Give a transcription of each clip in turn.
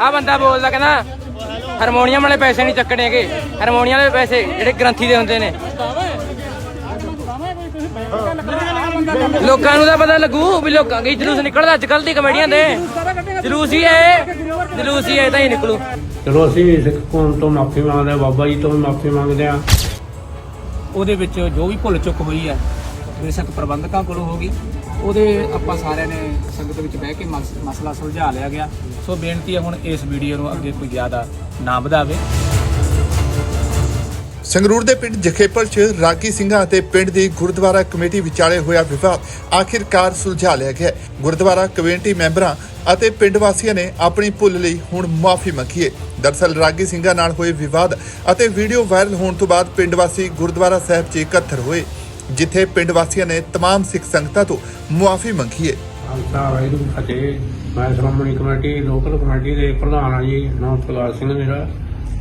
ਆ ਬੰਦਾ ਬੋਲਦਾ ਕਹਿੰਦਾ ਹਾਰਮੋਨੀਅਮ ਵਾਲੇ ਪੈਸੇ ਨਹੀਂ ਚੱਕਣੇ ਹੈਗੇ। ਹਾਰਮੋਨੀਅਮ ਵਾਲੇ ਪੈਸੇ ਜਿਹੜੇ ਗ੍ਰੰਥੀ ਦੇ ਹੁੰਦੇ ਨੇ। ਲੋਕਾਂ ਨੂੰ ਤਾਂ ਪਤਾ ਲੱਗੂ ਵੀ ਲੋਕਾਂ ਦੇ ਜਲੂਸ ਨਿਕਲਦਾ ਅੱਜ ਕੱਲ ਦੀ ਕਮੇਡੀਆਂ ਦੇ। ਜਲੂਸ ਹੀ ਹੈ ਜਲੂਸ ਹੀ ਹੈ ਤਾਂ ਹੀ ਨਿਕਲੂ। ਚਲੋ ਅਸੀਂ ਸਿੱਖ ਕੌਮ ਤੋਂ ਮਾਫੀ ਮੰਗਦੇ ਹਾਂ ਬਾਬਾ ਜੀ ਤੋਂ ਵੀ ਮਾਫੀ ਮੰਗਦੇ ਹਾਂ। ਉਹਦੇ ਵਿੱਚ ਜੋ ਵੀ ਭੁੱਲ ਚੁੱਕ ਹੋਈ ਹੈ ਬੇਸ਼ੱਕ ਪ੍ਰਬੰਧਕਾਂ ਕੋਲੋਂ ਹੋ ਗਈ। ਉਹਦੇ ਆਪਾਂ ਸਾਰਿਆਂ ਨੇ ਸੰਗਤ ਵਿੱਚ ਬਹਿ ਕੇ ਮਸਲਾ ਸੁਲਝਾ ਲਿਆ ਗਿਆ। ਸੋ ਬੇਨਤੀ ਹੈ ਹੁਣ ਇਸ ਵੀਡੀਓ ਨੂੰ ਅੱਗੇ ਕੋਈ ਜ਼ਿਆਦਾ ਨਾ ਵਧਾਵੇ। ਸੰਗਰੂਰ ਦੇ ਪਿੰਡ ਜਖੇਪਲ 'ਚ ਰਾਗੀ ਸਿੰਘਾਂ ਅਤੇ ਪਿੰਡ ਦੀ ਗੁਰਦੁਆਰਾ ਕਮੇਟੀ ਵਿਚਾਲੇ ਹੋਇਆ ਵਿਵਾਦ ਆਖਿਰਕਾਰ ਸੁਲਝਾ ਲਿਆ ਗਿਆ। ਗੁਰਦੁਆਰਾ ਕਮੇਟੀ ਮੈਂਬਰਾਂ ਅਤੇ ਪਿੰਡ ਵਾਸੀਆਂ ਨੇ ਆਪਣੀ ਭੁੱਲ ਲਈ ਹੁਣ ਮਾਫੀ ਮੰਗੀ ਹੈ ਦਰਸਲ ਰਾਗੀ ਸਿੰਘਾਂ ਨਾਲ ਹੋਏ ਵਿਵਾਦ ਅਤੇ ਵੀਡੀਓ ਵਾਇਰਲ ਹੋਣ ਤੋਂ ਬਾਅਦ ਪਿੰਡ ਵਾਸੀ ਗੁਰਦੁਆਰਾ ਸਾਹਿਬ 'ਚ ਇਕੱਤਰ ਹੋਏ। ਜਿੱਥੇ ਪਿੰਡ ਵਾਸੀਆਂ ਨੇ तमाम ਸਿੱਖ ਸੰਗਤਾਂ ਤੋਂ ਮੁਆਫੀ ਮੰਗੀ ਹੈ ਖਾਲਸਾ ਵਾਹਿਗੁਰੂ ਜੀ ਕੀ ਫਤਿਹ ਮੈਂ ਸ਼੍ਰੋਮਣੀ ਕਮੇਟੀ ਲੋਕਲ ਕਮੇਟੀ ਦੇ ਪ੍ਰਧਾਨ ਆ ਜੀ ਨਾਮ ਪ੍ਰਕਾਸ਼ ਸਿੰਘ ਮੇਰਾ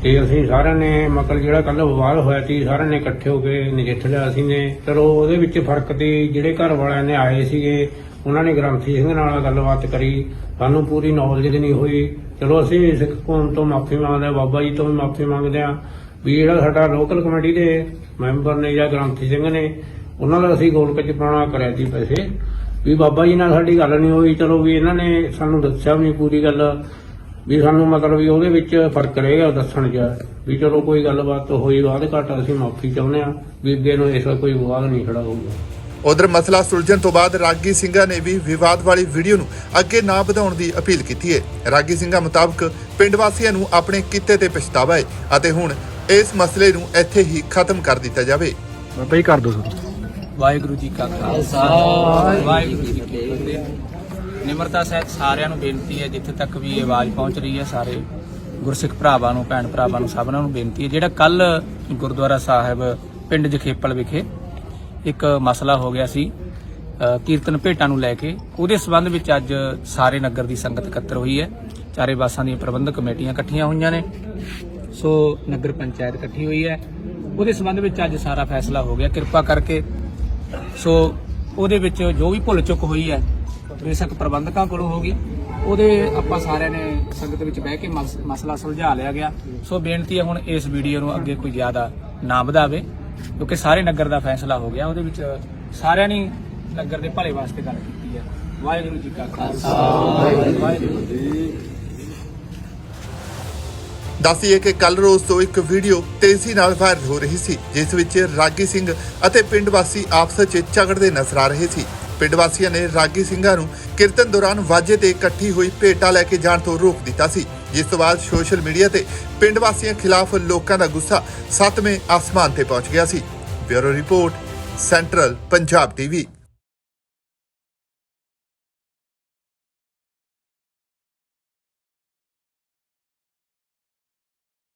ਤੇ ਅਸੀਂ ਸਾਰਿਆਂ ਨੇ ਮਤਲਬ ਜਿਹੜਾ ਕੱਲ ਵਿਵਾਦ ਹੋਇਆ ਸੀ ਸਾਰਿਆਂ ਨੇ ਇਕੱਠੇ ਹੋ ਕੇ ਨਜਿੱਠ ਲਿਆ ਅਸੀਂ ਨੇ ਚਲੋ ਉਹਦੇ ਵਿੱਚ ਫਰਕ ਤੇ ਜਿਹੜੇ ਘਰ ਵਾਲਿਆਂ ਨੇ ਆਏ ਸੀਗੇ ਉਹਨਾਂ ਨੇ ਗ੍ਰੰਥੀ ਸਿੰਘ ਨਾਲ ਗੱਲਬਾਤ ਕਰੀ ਸਾਨੂੰ ਪੂਰੀ ਨੌਲੇਜ ਨਹੀਂ ਹੋਈ ਚਲੋ ਅਸੀਂ ਸਿੱਖ ਕੌਮ ਤੋਂ ਮਾਫੀ ਮੰਗਦੇ ਹਾਂ ਬਾਬਾ ਜੀ ਤੋਂ ਵੀ ਮਾਫੀ ਮੰਗਦੇ ਹਾਂ ਵੀ ਜਿਹੜਾ ਸਾਡਾ ਲੋਕਲ ਕਮੇਟੀ ਦੇ ਮੈਂਬਰ ਨੇ ਜਾਂ ਗ੍ਰੰਥੀ ਸਿੰਘ ਨੇ ਉਹਨਾਂ ਦਾ ਅਸੀਂ ਗੋਲਕ ਚ ਪਾਉਣਾ ਕਰਿਆ ਸੀ ਪੈਸੇ। ਵੀ ਬਾਬਾ ਜੀ ਨਾਲ ਸਾਡੀ ਗੱਲ ਨਹੀਂ ਹੋਈ ਚਲੋ ਵੀ ਇਹਨਾਂ ਨੇ ਸਾਨੂੰ ਦੱਸਿਆ ਵੀ ਨਹੀਂ ਪੂਰੀ ਗੱਲ। ਵੀ ਸਾਨੂੰ ਮਤਲਬ ਵੀ ਉਹਦੇ ਵਿੱਚ ਫ਼ਰਕ ਰਹੇਗਾ ਦੱਸਣ 'ਚ। ਵੀ ਚਲੋ ਕੋਈ ਗੱਲਬਾਤ ਹੋਈ ਬਾਅਦ ਘੱਟ ਅਸੀਂ ਮਾਫੀ ਚਾਹੁੰਦੇ ਆ ਵੀ ਅੱਗੇ ਨੂੰ ਇਸ ਕੋਈ ਵਿਵਾਦ ਨਹੀਂ ਖੜਾ ਹੋਊਗਾ। ਉਧਰ ਮਸਲਾ ਸੁਲਝਣ ਤੋਂ ਬਾਅਦ ਰਾਗੀ ਸਿੰਘਾਂ ਨੇ ਵੀ ਵਿਵਾਦ ਵਾਲੀ ਵੀਡੀਓ ਨੂੰ ਅੱਗੇ ਨਾ ਵਧਾਉਣ ਦੀ ਅਪੀਲ ਕੀਤੀ ਹੈ। ਰਾਗੀ ਸਿੰਘਾਂ ਮੁਤਾਬਕ ਪਿੰਡ ਵਾਸੀਆਂ ਨੂੰ ਆਪਣੇ ਕੀਤੇ ਤੇ ਪਛਤਾਵਾ ਹੈ ਅਤੇ ਹੁਣ ਇਸ ਮਸਲੇ ਨੂੰ ਇੱਥੇ ਹੀ ਖਤਮ ਕਰ ਦਿੱਤਾ ਜਾਵੇ। ਜੀ ਕਰ ਦੋ ਸ਼ੁਰੂ। ਵਾਹਿਗੁਰੂ ਜੀ ਕਾ ਖਾਲਸਾ, ਵਾਹਿਗੁਰੂ ਜੀ ਕੀ ਫਤਿਹ। ਨਿਮਰਤਾ ਸਹਿਤ ਸਾਰਿਆਂ ਨੂੰ ਬੇਨਤੀ ਹੈ, ਜਿੱਥੇ ਤੱਕ ਵੀ ਇਹ ਆਵਾਜ਼ ਪਹੁੰਚ ਰਹੀ ਹੈ, ਸਾਰੇ ਗੁਰਸਿੱਖ ਭਰਾਵਾਂ ਨੂੰ, ਭੈਣ ਭਰਾਵਾਂ ਨੂੰ, ਸਭਨਾਂ ਨੂੰ ਬੇਨਤੀ ਹੈ। ਜਿਹੜਾ ਕੱਲ ਗੁਰਦੁਆਰਾ ਸਾਹਿਬ, ਪਿੰਡ ਜਖੇਪਲ ਵਿਖੇ ਇੱਕ ਮਸਲਾ ਹੋ ਗਿਆ ਸੀ ਕੀਰਤਨ ਭੇਟਾਂ ਨੂੰ ਲੈ ਕੇ। ਉਹਦੇ ਸਬੰਧ ਵਿੱਚ ਅੱਜ ਸਾਰੇ ਨਗਰ ਦੀ ਸੰਗਤ ਇਕੱਤਰ ਹੋਈ ਹੈ। ਚਾਰੇ ਬਾਸਾਂ ਦੀਆਂ ਪ੍ਰਬੰਧਕ ਕਮੇਟੀਆਂ ਇਕੱਠੀਆਂ ਹੋਈਆਂ ਨੇ। ਸੋ ਨਗਰ ਪੰਚਾਇਤ ਇਕੱਠੀ ਹੋਈ ਹੈ। ਉਹਦੇ ਸਬੰਧ ਵਿੱਚ ਅੱਜ ਸਾਰਾ ਫੈਸਲਾ ਹੋ ਗਿਆ। ਕਿਰਪਾ ਕਰਕੇ ਸੋ ਉਹਦੇ ਵਿੱਚ ਜੋ ਵੀ ਭੁੱਲ ਚੁੱਕ ਹੋਈ ਹੈ ਬੇਸ਼ੱਕ ਪ੍ਰਬੰਧਕਾਂ ਕੋਲੋਂ ਹੋ ਗਈ ਉਹਦੇ ਆਪਾਂ ਸਾਰਿਆਂ ਨੇ ਸੰਗਤ ਵਿੱਚ ਬਹਿ ਕੇ ਮਸ- ਮਸਲਾ ਸੁਲਝਾ ਲਿਆ ਗਿਆ। ਸੋ ਬੇਨਤੀ ਹੈ ਹੁਣ ਇਸ ਵੀਡੀਓ ਨੂੰ ਅੱਗੇ ਕੋਈ ਜ਼ਿਆਦਾ ਨਾ ਵਧਾਵੇ ਕਿਉਂਕਿ ਸਾਰੇ ਨਗਰ ਦਾ ਫੈਸਲਾ ਹੋ ਗਿਆ। ਉਹਦੇ ਵਿੱਚ ਸਾਰਿਆਂ ਨੇ ਨਗਰ ਦੇ ਭਲੇ ਵਾਸਤੇ ਗੱਲ ਕੀਤੀ ਹੈ। ਵਾਹਿਗੁਰੂ ਜੀ ਕਾ ਖਾਲਸਾ। ਵਾਹਿਗੁਰੂ ਜੀ। ਦੱਸੀਏ ਕਿ ਕੱਲ ਰੋਜ਼ ਤੋਂ ਇੱਕ ਵੀਡੀਓ ਤੇਜ਼ੀ ਨਾਲ ਵਾਇਰਲ ਹੋ ਰਹੀ ਸੀ, ਜਿਸ ਵਿੱਚ ਰਾਗੀ ਸਿੰਘ ਅਤੇ ਪਿੰਡ ਵਾਸੀ ਆਪਸ ਵਿੱਚ ਝਗੜਦੇ ਨਜ਼ਰ ਆ ਰਹੇ ਸੀ। ਪਿੰਡ ਵਾਸੀਆਂ ਨੇ ਰਾਗੀ ਸਿੰਘਾਂ ਨੂੰ ਕੀਰਤਨ ਦੌਰਾਨ ਵਾਜੇ ਤੇ ਇਕੱਠੀ ਹੋਈ ਭੇਟਾ ਲੈ ਕੇ ਜਾਣ ਤੋਂ ਰੋਕ ਦਿੱਤਾ ਸੀ। ਜਿਸ ਤੋਂ ਬਾਅਦ ਸੋਸ਼ਲ ਮੀਡੀਆ ਤੇ ਪਿੰਡ ਵਾਸੀਆਂ ਖਿਲਾਫ ਲੋਕਾਂ ਦਾ ਗੁੱਸਾ ਸੱਤਵੇਂ ਆਸਮਾਨ ਤੇ ਪਹੁੰਚ ਗਿਆ ਸੀ। Bureau report, central Punjab TV.